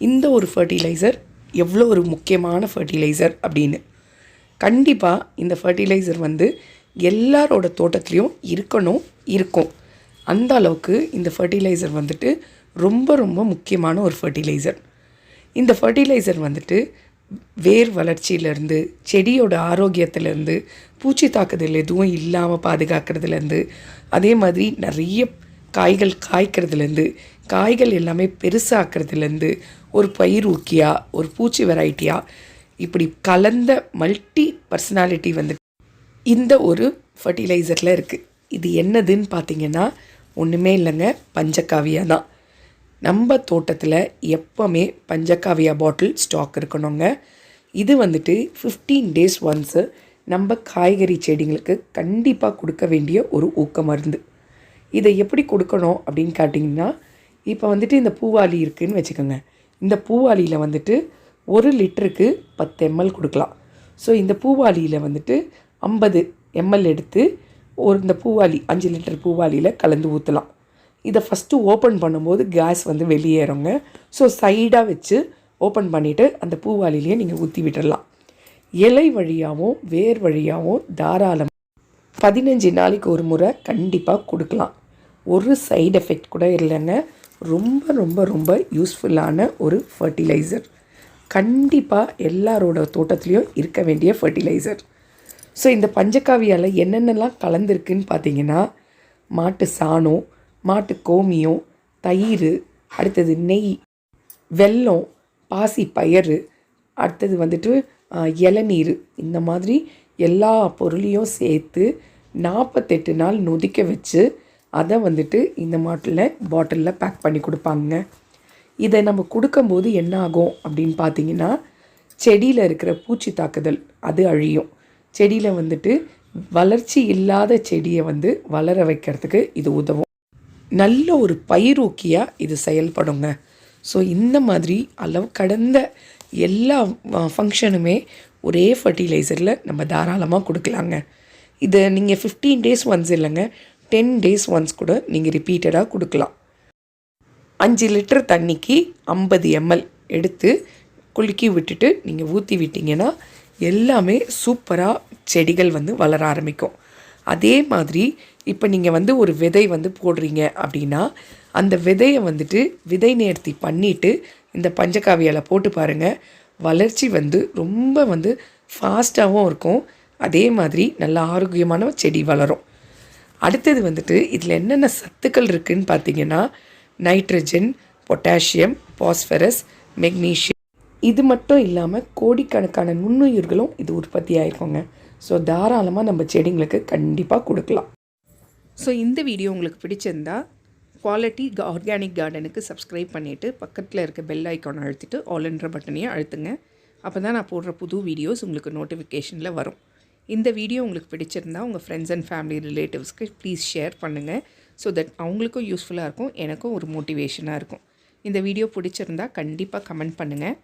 இந்த ஒரு ஃபர்டிலைசர் எவ்வளோ ஒரு முக்கியமான ஃபர்டிலைசர் அப்படின்னு. கண்டிப்பாக இந்த ஃபர்டிலைசர் வந்து எல்லாரோட தோட்டத்துலேயும் இருக்கணும் இருக்கும். அந்த அளவுக்கு இந்த ஃபர்டிலைசர் வந்துட்டு ரொம்ப ரொம்ப முக்கியமான ஒரு ஃபர்டிலைசர் இந்த ஃபர்டிலைசர் வந்துட்டு வேர் வளர்ச்சியிலேருந்து செடியோட ஆரோக்கியத்துலேருந்து பூச்சி தாக்குதல் எதுவும் இல்லாமல் பாதுகாக்கிறதுலேருந்து அதே மாதிரி நிறைய காய்கள் காய்க்கிறதுலேருந்து காய்கள் எல்லாமே பெருசாக்கிறதுலேருந்து ஒரு பயிர் ஊக்கியா ஒரு பூச்சி வெரைட்டியாக இப்படி கலந்த மல்டி பர்சனாலிட்டி வந்து இந்த ஒரு ஃபர்டிலைசரில் இருக்குது இது என்னதுன்னு பார்த்தீங்கன்னா ஒன்றுமே இல்லைங்க பஞ்சக்காவியா தான். நம்ம தோட்டத்தில் எப்போவுமே பஞ்சக்காவியா பாட்டில் ஸ்டாக் இருக்கணுங்க. இது வந்துட்டு ஃபிஃப்டீன் டேஸ் ஒன்ஸு நம்ம காய்கறி செடிங்களுக்கு கண்டிப்பாக கொடுக்க வேண்டிய ஒரு ஊக்க மருந்து. இதை எப்படி கொடுக்கணும் அப்படின்னு கேட்டிங்கன்னா இப்போ வந்துட்டு இந்த பூவாளி இருக்குதுன்னு வச்சுக்கோங்க. இந்த பூவாளியில் வந்துட்டு ஒரு லிட்டருக்கு பத்து எம்எல் கொடுக்கலாம். ஸோ இந்த பூவாளியில் வந்துட்டு ஐம்பது எம்எல் எடுத்து ஒரு இந்த பூவாலி அஞ்சு லிட்டர் பூவாளியில் கலந்து ஊற்றலாம் இதை ஃபஸ்ட்டு ஓப்பன் பண்ணும்போது கேஸ் வந்து வெளியேறுங்க. ஸோ சைடாக வச்சு ஓப்பன் பண்ணிவிட்டு அந்த பூவாளிலேயே நீங்கள் ஊற்றி விட்டுடலாம் இலை வழியாகவும் வேர் வழியாகவும் தாராளம் பதினஞ்சு நாளைக்கு ஒரு முறை கண்டிப்பாக கொடுக்கலாம். ஒரு சைடு எஃபெக்ட் கூட இல்லைங்க ரொம்ப ரொம்ப ரொம்ப யூஸ்ஃபுல்லான ஒரு ஃபர்டிலைசர் கண்டிப்பாக எல்லாரோட தோட்டத்துலேயும் இருக்க வேண்டிய ஃபர்டிலைசர் ஸோ இந்த பஞ்சக்காவியால் என்னென்னலாம் கலந்துருக்குன்னு பார்த்தீங்கன்னா மாட்டு சாணம் மாட்டு கோமியம் தயிர் அடுத்தது நெய் வெல்லம் பாசி பயறு அடுத்தது வந்துட்டு இளநீர் இந்த மாதிரி எல்லா பொருளையும் சேர்த்து நாற்பத்தெட்டு நாள் நொதிக்க வச்சு அதை வந்துட்டு இந்த மாட்டில் பாட்டிலில் பேக் பண்ணி கொடுப்பாங்க. இதை நம்ம கொடுக்கும்போது என்ன ஆகும் அப்படின்னு பார்த்தீங்கன்னா செடியில் இருக்கிற பூச்சி தாக்குதல் அது அழியும். செடியில் வந்துட்டு வளர்ச்சி இல்லாத செடியை வந்து வளர வைக்கிறதுக்கு இது உதவும். நல்ல ஒரு பயிரூக்கியாக இது செயல்படுங்க. ஸோ இந்த மாதிரி அளவு கடந்த எல்லா ஃபங்க்ஷனுமே ஒரே ஃபர்டிலைசரில் நம்ம தாராளமாக கொடுக்கலாங்க. இதை நீங்கள் ஃபிஃப்டீன் டேஸ் ஒன்ஸ் இல்லைங்க டென் டேஸ் ஒன்ஸ் கூட நீங்கள் ரிப்பீட்டடாக கொடுக்கலாம். அஞ்சு லிட்டர் தண்ணிக்கு ஐம்பது எம்எல் எடுத்து குலுக்கி விட்டுட்டு நீங்கள் ஊற்றி விட்டிங்கன்னா எல்லாமே சூப்பராக செடிகள் வந்து வளர ஆரம்பிக்கும். அதே மாதிரி இப்போ நீங்கள் வந்து ஒரு விதை வந்து போடுறீங்க அப்படின்னா அந்த விதையை வந்துட்டு விதை நேர்த்தி பண்ணிவிட்டு இந்த பஞ்சகாவியால் போட்டு பாருங்கள் வளர்ச்சி வந்து ரொம்ப வந்து ஃபாஸ்ட்டாகவும் இருக்கும். அதே மாதிரி நல்ல ஆரோக்கியமான செடி வளரும். அடுத்தது வந்துட்டு இதில் என்னென்ன சத்துக்கள் இருக்குதுன்னு பார்த்தீங்கன்னா நைட்ரஜன் பொட்டாசியம் பாஸ்பரஸ் மெக்னீஷியம் இது மட்டும் இல்லாமல் கோடிக்கணக்கான நுண்ணுயிர்களும் இது உற்பத்தி ஆயிருக்குங்க. ஸோ தாராளமாக நம்ம செடிங்களுக்கு கண்டிப்பாக கொடுக்கலாம். ஸோ இந்த வீடியோ உங்களுக்கு பிடிச்சிருந்தா குவாலிட்டி ஆர்கானிக் கார்டனுக்கு சப்ஸ்கிரைப் பண்ணிவிட்டு பக்கத்தில் இருக்க பெல் ஐக்கான் அழுத்திட்டு ஆல்ன்ற பட்டனையும் அழுத்துங்க. அப்போ தான் நான் போடுற புது வீடியோஸ் உங்களுக்கு நோட்டிஃபிகேஷனில் வரும். இந்த வீடியோ உங்களுக்கு பிடிச்சிருந்தா உங்கள் ஃப்ரெண்ட்ஸ் அண்ட் ஃபேமிலி ரிலேட்டிவ்ஸ்க்கு ப்ளீஸ் ஷேர் பண்ணுங்கள் ஸோ தட் அவங்களுக்கும் யூஸ்ஃபுல்லாக இருக்கும் எனக்கும் ஒரு மோட்டிவேஷனாக இருக்கும். இந்த வீடியோ பிடிச்சிருந்தா கண்டிப்பாக கமெண்ட் பண்ணுங்கள்